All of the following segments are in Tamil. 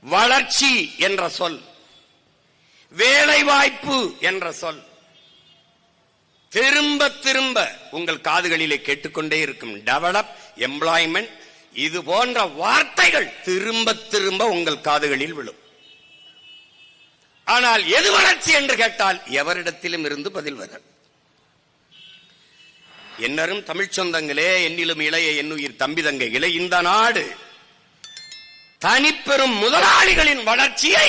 வளர்ச்சி என்ற சொல். வேலைவாய்ப்பு என்ற சொல். திரும்ப திரும்ப உங்கள் காதுகளிலே கேட்டுக்கொண்டே இருக்கும். டெவலப் எம்ப்ளாய்மெண்ட் இது போன்ற வார்த்தைகள் திரும்ப திரும்ப உங்கள் காதுகளில் விழும். ஆனால் எது வளர்ச்சி என்று கேட்டால் எவரிடத்திலும் இருந்து பதில் வர என்னரும் தமிழ்ச் சொந்தங்களே என்னிலும் இளைய என்னுயிர் தம்பி தங்கைகளே இந்த நாடு தனிப்பெரும் முதலாளிகளின் வளர்ச்சியை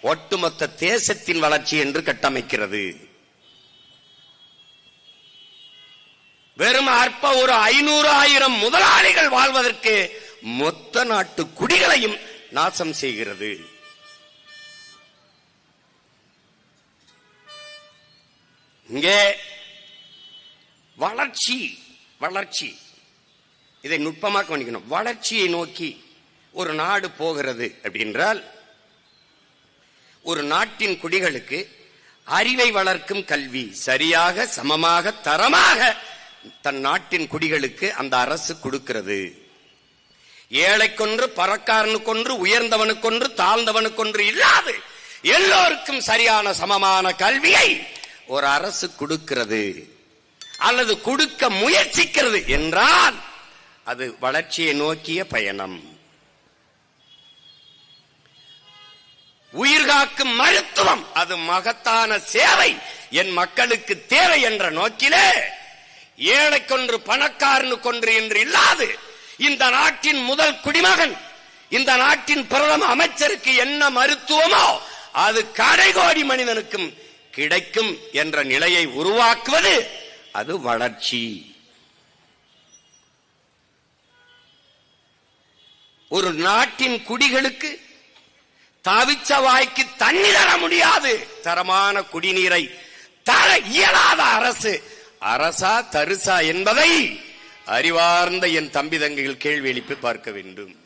ஒட்டுமொத்த தேசத்தின் வளர்ச்சி என்று கட்டமைக்கிறது. வெறும் அற்ப ஒரு ஐநூறு ஆயிரம் முதலாளிகள் வாழ்வதற்கு மொத்த நாட்டு குடிகளையும் நாசம் செய்கிறது. இங்கே வளர்ச்சி வளர்ச்சி. இதை நுட்பமாக கவனிக்கணும். வளர்ச்சியை நோக்கி ஒரு நாடு போகிறது அப்படின்றால் ஒரு நாட்டின் குடிகளுக்கு அறிவை வளர்க்கும் கல்வி சரியாக சமமாக தரமாக தன் நாட்டின் குடிகளுக்கு அந்த அரசு கொடுக்கிறது. ஏழைக்கொன்று பறக்காரனுக்கொன்று உயர்ந்தவனுக்கொன்று தாழ்ந்தவனுக்கொன்று இல்லாது எல்லோருக்கும் சரியான சமமான கல்வியை ஒரு அரசு கொடுக்கிறது. அல்லது கொடுக்க முயற்சிக்கிறது என்றால் அது வளர்ச்சியை நோக்கிய பயணம். உயிர் காக்கும் மருத்துவம். அது மகத்தான சேவை. என் மக்களுக்கு தேவை என்ற நோக்கிலே ஏழை கொன்று பணக்காரனு கொன்று என்று இல்லாது இந்த நாட்டின் முதல் குடிமகன் இந்த நாட்டின் பிரதம அமைச்சருக்கு என்ன மருத்துவமோ அது கடைகோடி மனிதனுக்கும் கிடைக்கும் என்ற நிலையை உருவாக்குவது அது வளர்ச்சி. ஒரு நாட்டின் குடிகளுக்கு தவிச்ச வாய்க்கு தண்ணி தர முடியாது. தரமான குடிநீரை தர இயலாத அரசு. அரசா தருசா என்பதை அறிவார்ந்த என் தம்பி தங்கைகள் கேள்வி எழுப்பி பார்க்க வேண்டும்.